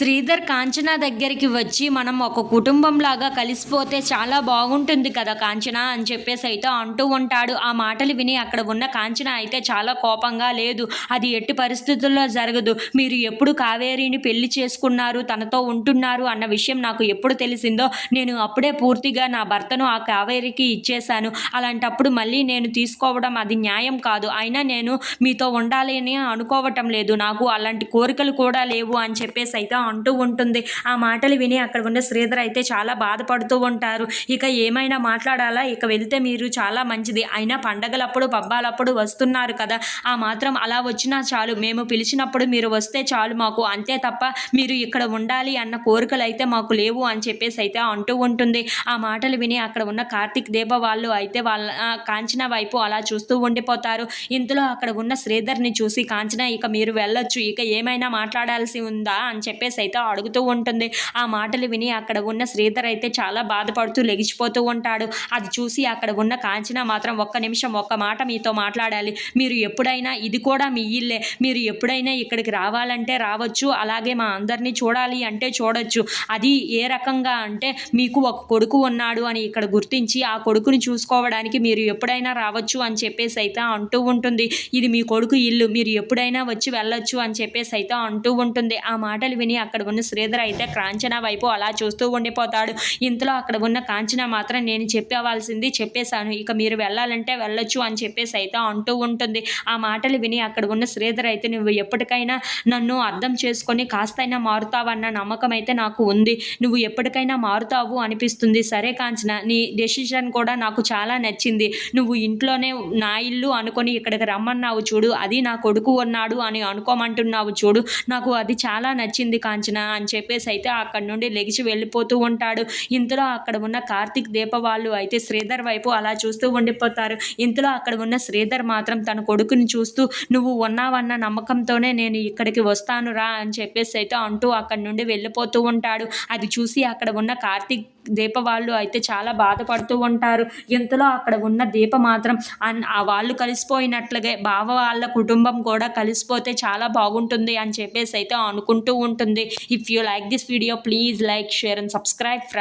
శ్రీధర్ కాంచన దగ్గరికి వచ్చి మనం ఒక కుటుంబంలాగా కలిసిపోతే చాలా బాగుంటుంది కదా కాంచన అని చెప్పేసి అయితే అంటూ ఉంటాడు. ఆ మాటలు విని అక్కడ ఉన్న కాంచన అయితే చాలా కోపంగా లేదు అది ఎట్టి పరిస్థితుల్లో జరగదు. మీరు ఎప్పుడు కావేరిని పెళ్ళి చేసుకున్నారు తనతో ఉంటున్నారు అన్న విషయం నాకు ఎప్పుడు తెలిసిందో నేను అప్పుడే పూర్తిగా నా భర్తను ఆ కావేరికి ఇచ్చేశాను. అలాంటప్పుడు మళ్ళీ నేను తీసుకోవడం అది న్యాయం కాదు. అయినా నేను మీతో ఉండాలి అని అనుకోవటం లేదు. నాకు అలాంటి కోరికలు కూడా లేవు అని చెప్పేసి అయితే అంటూ ఉంటుంది. ఆ మాటలు విని అక్కడ ఉన్న శ్రీధర్ అయితే చాలా బాధపడుతూ ఉంటారు. ఇక ఏమైనా మాట్లాడాలా? ఇక వెళ్తే మీరు చాలా మంచిది. అయినా పండగలప్పుడు పబ్బాలప్పుడు వస్తున్నారు కదా. ఆ మాత్రం అలా వచ్చినా చాలు. మేము పిలిచినప్పుడు మీరు వస్తే చాలు మాకు. అంతే తప్ప మీరు ఇక్కడ ఉండాలి అన్న కోరికలు అయితే మాకు లేవు అని చెప్పేసి అయితే అంటూ ఉంటుంది. ఆ మాటలు విని అక్కడ ఉన్న కార్తిక్ దీప వాళ్ళు అయితే వాళ్ళ కాంచన వైపు అలా చూస్తూ ఉండిపోతారు. ఇంతలో అక్కడ ఉన్న శ్రీధర్ని చూసి కాంచన ఇక మీరు వెళ్ళొచ్చు. ఇక ఏమైనా మాట్లాడాల్సి ఉందా? అని చెప్పేసి అయితే అడుగుతూ ఉంటుంది. ఆ మాటలు విని అక్కడ ఉన్న శ్రీధర్ అయితే చాలా బాధపడుతూ లెగిచిపోతూ ఉంటాడు. అది చూసి అక్కడ ఉన్న కాంచన మాత్రం ఒక్క నిమిషం ఒక్క మాట మీతో మాట్లాడాలి. మీరు ఎప్పుడైనా ఇది కూడా మీ ఇల్లే. మీరు ఎప్పుడైనా ఇక్కడికి రావాలంటే రావచ్చు. అలాగే మా అందరినీ చూడాలి అంటే చూడొచ్చు. అది ఏ రకంగా అంటే మీకు ఒక కొడుకు ఉన్నాడు అని ఇక్కడ గుర్తించి ఆ కొడుకుని చూసుకోవడానికి మీరు ఎప్పుడైనా రావచ్చు అని చెప్పేసి అయితే అంటూ ఉంటుంది. ఇది మీ కొడుకు ఇల్లు. మీరు ఎప్పుడైనా వచ్చి వెళ్ళొచ్చు అని చెప్పేసి అయితే అంటూ ఉంటుంది. ఆ మాటలు విని అక్కడ ఉన్న శ్రీధర్ అయితే కాంచన వైపు అలా చూస్తూ ఉండిపోతాడు. ఇంతలో అక్కడ ఉన్న కాంచన మాత్రం నేను చెప్పేవాల్సింది చెప్పేశాను. ఇక మీరు వెళ్ళాలంటే వెళ్ళొచ్చు అని చెప్పేసి అయితే అంటూ ఉంటుంది. ఆ మాటలు విని అక్కడ ఉన్న శ్రీధర్ అయితే నువ్వు ఎప్పటికైనా నన్ను అర్థం చేసుకొని కాస్తైనా మారుతావన్న నమ్మకం అయితే నాకు ఉంది. నువ్వు ఎప్పటికైనా మారుతావు అనిపిస్తుంది. సరే కాంచన నీ డెసిషన్ కూడా నాకు చాలా నచ్చింది. నువ్వు ఇంట్లోనే నా ఇల్లు అనుకొని ఇక్కడికి రమ్మన్నావు చూడు. అది నా కొడుకు ఉన్నాడు అని అనుకోమంటున్నావు చూడు. నాకు అది చాలా నచ్చింది కాంచన అని చెప్పేసి అయితే అక్కడి నుండి లెగిచి వెళ్ళిపోతూ ఉంటాడు. ఇంతలో అక్కడ ఉన్న కార్తిక్ దీప వాళ్ళు అయితే శ్రీధర్ వైపు అలా చూస్తూ ఉండిపోతారు. ఇంతలో అక్కడ ఉన్న శ్రీధర్ మాత్రం తన కొడుకుని చూస్తూ నువ్వు ఉన్నావన్న నమ్మకంతోనే నేను ఇక్కడికి వస్తాను రా అని చెప్పేసి అయితే అంటూ అక్కడి నుండి వెళ్ళిపోతూ ఉంటాడు. అది చూసి అక్కడ ఉన్న కార్తిక్ దీప వాళ్ళు అయితే చాలా బాధపడుతూ ఉంటారు. ఇంతలో అక్కడ ఉన్న దీప మాత్రం అన్- ఆ వాళ్ళు కలిసిపోయినట్లుగా బావ వాళ్ళ కుటుంబం కూడా కలిసిపోతే చాలా బాగుంటుంది అని చెప్పేసి అయితే అనుకుంటూ ఉంటుంది. If you like this video please like share and subscribe